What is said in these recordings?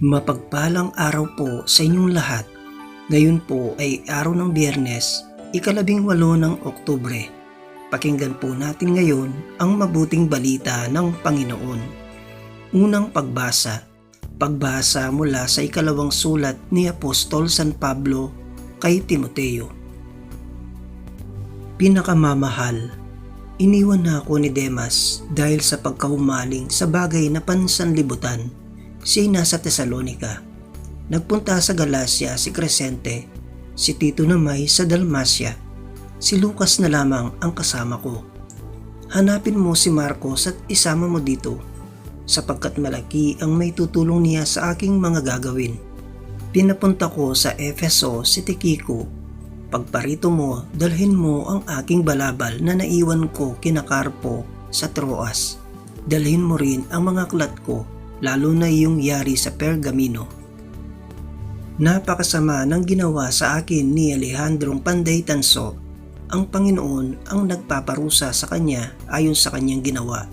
Mapagpalang araw po sa inyong lahat. Ngayon po ay araw ng biyernes, ikalabing walo ng Oktubre. Pakinggan po natin ngayon ang mabuting balita ng Panginoon. Unang pagbasa, pagbasa mula sa ikalawang sulat ni Apostol San Pablo kay Timoteo. Pinakamamahal, iniwan na ako ni Demas dahil sa pagkahumaling sa bagay na pansanlibutan siya'y nasa Tesalonika. Nagpunta sa Galacia si Crescente, si Tito Namay sa Dalmacia. Si Lucas na lamang ang kasama ko. Hanapin mo si Marcos at isama mo dito sapagkat malaki ang may tutulong niya sa aking mga gagawin. Pinapunta ko sa Efeso si Tikiko. Pagparito mo, dalhin mo ang aking balabal na naiwan ko kina Carpo sa Troas. Dalhin mo rin ang mga klat ko lalo na yung yari sa Pergamino. Napakasama ng ginawa sa akin ni Alejandrong Panday Tanso. Ang Panginoon ang nagpaparusa sa kanya ayon sa kanyang ginawa.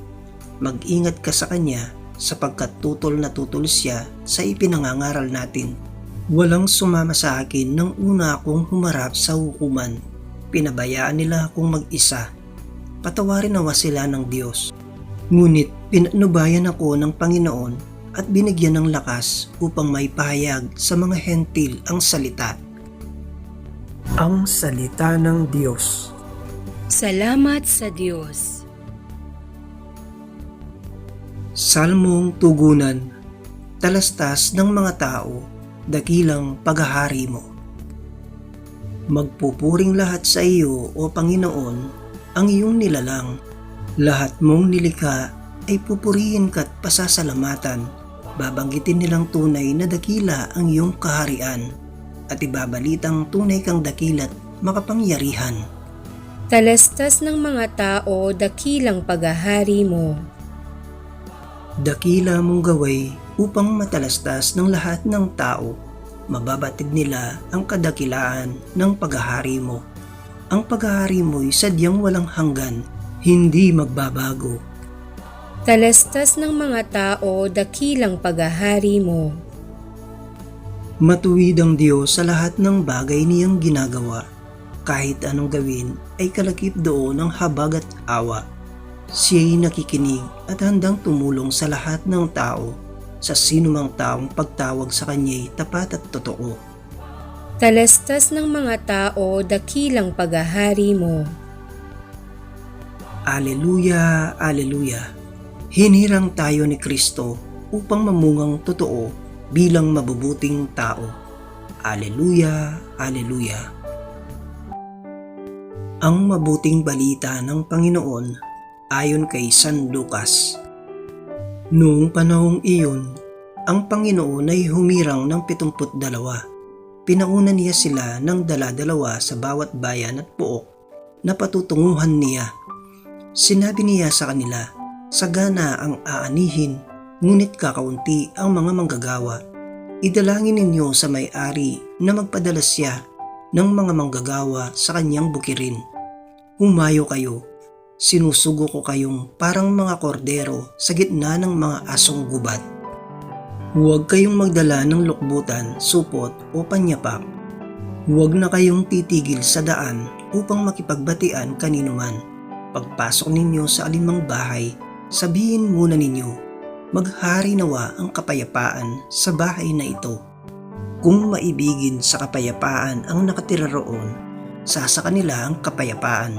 Mag-ingat ka sa kanya sapagkat tutol na tutol siya sa ipinangangaral natin. Walang sumama sa akin nang una akong humarap sa hukuman. Pinabayaan nila akong mag-isa. Patawarin nawa sila ng Diyos. Ngunit pinanubayan ako ng Panginoon at binigyan ng lakas upang may pahayag sa mga hentil ang salita. Ang salita ng Diyos. Salamat sa Diyos. Salmong tugunan, talastas ng mga tao, dakilang paghahari mo. Magpupuring lahat sa iyo, O Panginoon, ang iyong nilalang. Lahat mong nilikha ay pupurihin ka't pasasalamatan. Babanggitin nilang tunay na dakila ang iyong kaharian at ibabalitang tunay kang dakilat makapangyarihan. Talastas ng mga tao, dakilang paghahari mo. Dakila mong gaway upang matalastas ng lahat ng tao. Mababatid nila ang kadakilaan ng paghahari mo. Ang paghahari mo'y sadyang walang hanggan, hindi magbabago. Talastas ng mga tao, dakilang paghahari mo. Matuwid ang Diyos sa lahat ng bagay niyang ginagawa. Kahit anong gawin ay kalakip doon ang habag at awa. Siya'y nakikinig at handang tumulong sa lahat ng tao sa sinumang taong pagtawag sa kanya'y tapat at totoo. Talastas ng mga tao, dakilang paghahari mo. Aleluya, Aleluya. Hinirang tayo ni Kristo upang mamungang totoo bilang mabubuting tao. Aleluya, Aleluya. Ang mabuting balita ng Panginoon ayon kay San Lucas. Noong panahong iyon, ang Panginoon ay humirang ng 72. Pinauna niya sila ng dala-dalawa sa bawat bayan at pook na patutunguhan niya. Sinabi niya sa kanila, Sagana ang aanihin, ngunit kakaunti ang mga manggagawa. Idalangin ninyo sa may-ari na magpadala siya ng mga manggagawa sa kanyang bukirin. Humayo kayo, sinusugo ko kayong parang mga kordero sa gitna ng mga asong gubat. Huwag kayong magdala ng lukbutan, supot o panyapak. Huwag na kayong titigil sa daan upang makipagbatian kanino man. Pagpasok ninyo sa alinmang bahay, sabihin muna ninyo, maghari nawa ang kapayapaan sa bahay na ito. Kung maibigin sa kapayapaan ang nakatira roon, sasa kanila ang kapayapaan.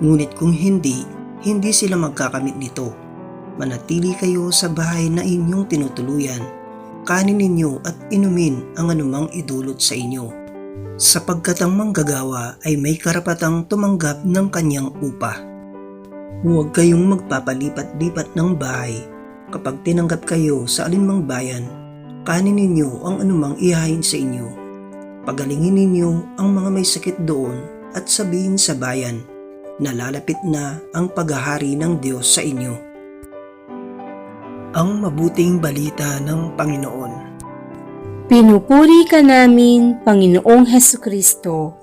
Ngunit kung hindi, hindi sila magkakamit nito. Manatili kayo sa bahay na inyong tinutuluyan. Kanin ninyo at inumin ang anumang idulot sa inyo. Sapagkat ang manggagawa ay may karapatang tumanggap ng kanyang upa. Huwag kayong magpapalipat-lipat ng bahay. Kapag tinanggap kayo sa alinmang bayan, kanin ninyo ang anumang ihahin sa inyo. Pagalingin ninyo ang mga may sakit doon at sabihin sa bayan, nalalapit na ang paghahari ng Diyos sa inyo. Ang mabuting balita ng Panginoon. Pinupuri ka namin, Panginoong Heso Kristo.